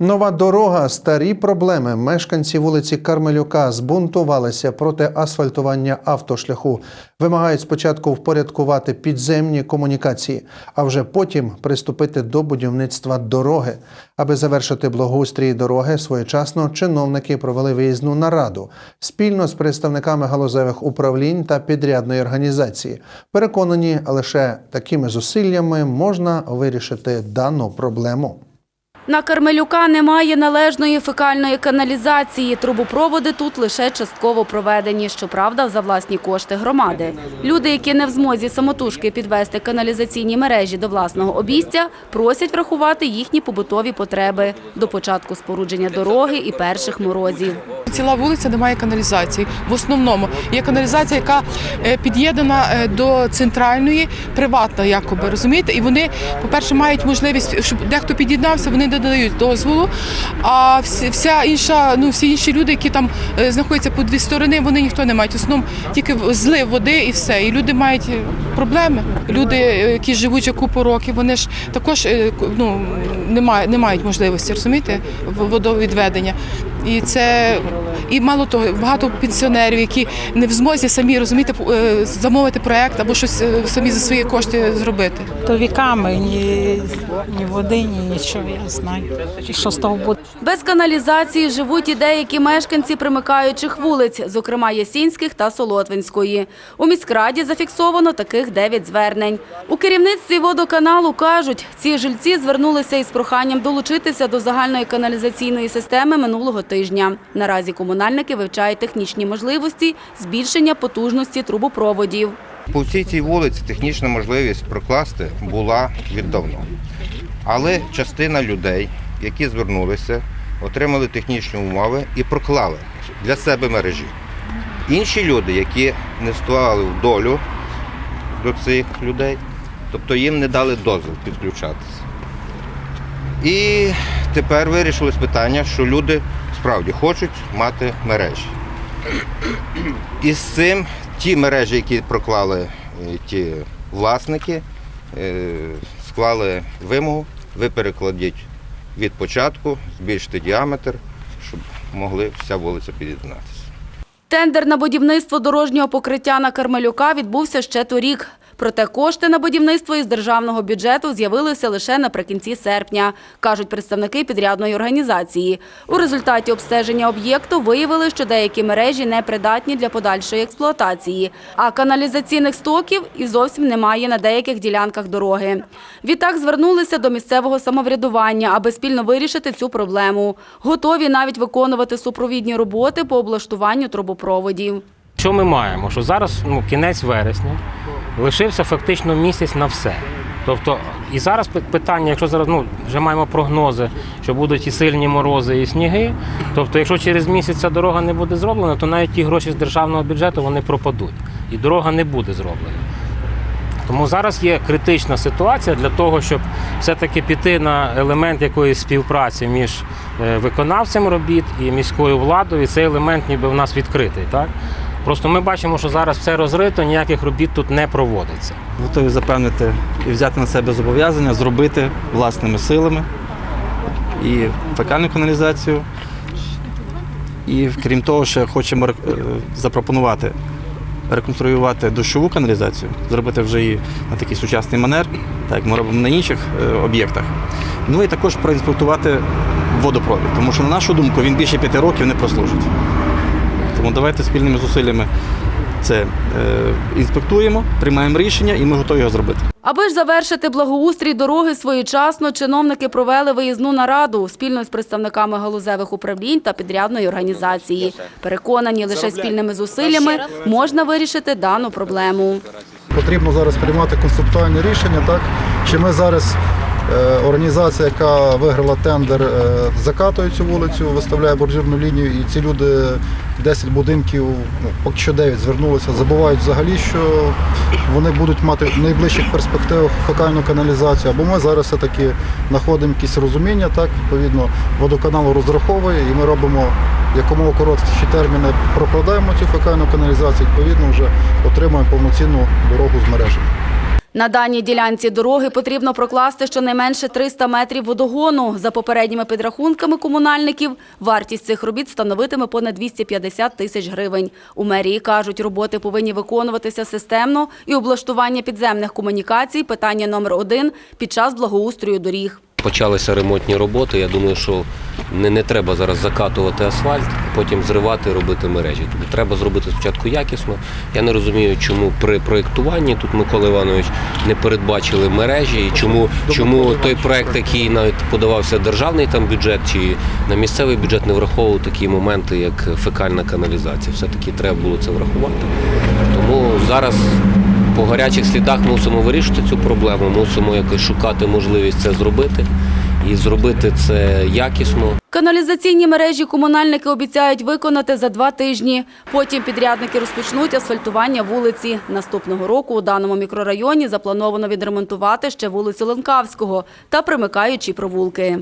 Нова дорога, старі проблеми. Мешканці вулиці Кармелюка збунтувалися проти асфальтування автошляху. Вимагають спочатку впорядкувати підземні комунікації, а вже потім приступити до будівництва дороги. Аби завершити благоустрій дороги, своєчасно чиновники провели виїзну нараду спільно з представниками галузевих управлінь та підрядної організації. Переконані, лише такими зусиллями можна вирішити дану проблему. На Кармелюка немає належної фекальної каналізації. Трубопроводи тут лише частково проведені, щоправда, за власні кошти громади. Люди, які не в змозі самотужки підвести каналізаційні мережі до власного обійстя, просять врахувати їхні побутові потреби до початку спорудження дороги і перших морозів. Ціла вулиця немає каналізації. В основному є каналізація, яка е, під'єднана е, до центральної, приватна, якоби розумієте. І вони, по-перше, мають можливість, щоб дехто під'єднався, вони не додають дозволу. А вся інша, ну всі інші люди, які там е, знаходяться по дві сторони, вони ніхто не мають. В основному тільки злив води і все. І люди мають е, проблеми. Люди, е, які живуть вже купу років, вони ж також ну, не не мають можливості, розумієте, водовідведення. І це і мало того, багато пенсіонерів, які не в змозі самі розумієте, е, замовити проект або щось е, самі за свої кошти зробити. То віками ні, ні води, ні нічого, я знаю. І що з того буде? Без каналізації живуть і деякі мешканці примикаючих вулиць, зокрема Ясінських та Солотвинської. У міськраді зафіксовано таких 9 звернень. У керівництві водоканалу кажуть, ці жильці звернулися із проханням долучитися до загальної каналізаційної системи минулого тижня. Наразі комунальники вивчають технічні можливості збільшення потужності трубопроводів. По всій цій вулиці технічна можливість прокласти була віддавно. Але частина людей, які звернулися, отримали технічні умови і проклали для себе мережі. Інші люди, які не вступали в долю до цих людей, тобто їм не дали дозвіл підключатися. І тепер вирішилось питання, що люди справді хочуть мати мережі. І з цим ті мережі, які проклали е, ті власники, е, склали вимогу, ви перекладіть від початку, збільшити діаметр, щоб могли вся вулиця під'єднатися. Тендер на будівництво дорожнього покриття на Кармелюка відбувся ще торік. Проте кошти на будівництво із державного бюджету з'явилися лише наприкінці серпня, кажуть представники підрядної організації. У результаті обстеження об'єкту виявили, що деякі мережі непридатні для подальшої експлуатації, а каналізаційних стоків і зовсім немає на деяких ділянках дороги. Відтак звернулися до місцевого самоврядування, аби спільно вирішити цю проблему. Готові навіть виконувати супровідні роботи по облаштуванню трубопроводів. Що ми маємо? Що зараз ну, кінець вересня, лишився фактично місяць на все. Тобто, і зараз питання, якщо зараз ну, вже маємо прогнози, що будуть і сильні морози, і сніги. Тобто, якщо через місяць ця дорога не буде зроблена, то навіть ті гроші з державного бюджету вони пропадуть. І дорога не буде зроблена. Тому зараз є критична ситуація для того, щоб все-таки піти на елемент якоїсь співпраці між е, виконавцем робіт і міською владою. І цей елемент ніби в нас відкритий. Так? Просто ми бачимо, що зараз все розрито, ніяких робіт тут не проводиться. Готові запевнити і взяти на себе зобов'язання зробити власними силами і фекальну каналізацію. І крім того, ще хочемо е, запропонувати реконструювати дощову каналізацію, зробити вже її на такий сучасний манер, так як ми робимо на інших е, об'єктах. Ну і також проінспектувати водопровід, тому що, на нашу думку, він більше п'яти років не прослужить. Тому давайте спільними зусиллями це е, інспектуємо, приймаємо рішення і ми готові його зробити. Аби ж завершити благоустрій дороги своєчасно, чиновники провели виїзну нараду спільно з представниками галузевих управлінь та підрядної організації. Переконані, лише спільними зусиллями можна вирішити дану проблему. Потрібно зараз приймати концептуальне рішення, так? Чи ми зараз організація, яка виграла тендер, е, закатує цю вулицю, виставляє бордюрну лінію, і ці люди 10 будинків, ну, поки що 9 звернулися, забувають взагалі, що вони будуть мати в найближчих перспективах фекальну каналізацію. Або ми зараз все-таки знаходимо якісь розуміння, так, відповідно, водоканал розраховує, і ми робимо якомога коротші терміни, прокладаємо цю фекальну каналізацію, відповідно, вже отримуємо повноцінну дорогу з мережами. На даній ділянці дороги потрібно прокласти щонайменше 300 метрів водогону. За попередніми підрахунками комунальників, вартість цих робіт становитиме понад 250 тисяч гривень. У мерії кажуть, роботи повинні виконуватися системно і облаштування підземних комунікацій – питання номер один під час благоустрою доріг. Почалися ремонтні роботи. Я думаю, що не, не треба зараз закатувати асфальт, потім зривати, робити мережі. Тобто треба зробити спочатку якісно. Я не розумію, чому при проєктуванні тут Микола Іванович не передбачили мережі, і чому, чому той проект, який навіть подавався державний там бюджет чи на місцевий бюджет, не враховував такі моменти, як фекальна каналізація. Все-таки треба було це врахувати. Тому зараз по гарячих слідах мусимо вирішити цю проблему, мусимо якось шукати можливість це зробити і зробити це якісно. Каналізаційні мережі комунальники обіцяють виконати за два тижні. Потім підрядники розпочнуть асфальтування вулиці. Наступного року у даному мікрорайоні заплановано відремонтувати ще вулицю Ленкавського та примикаючі провулки.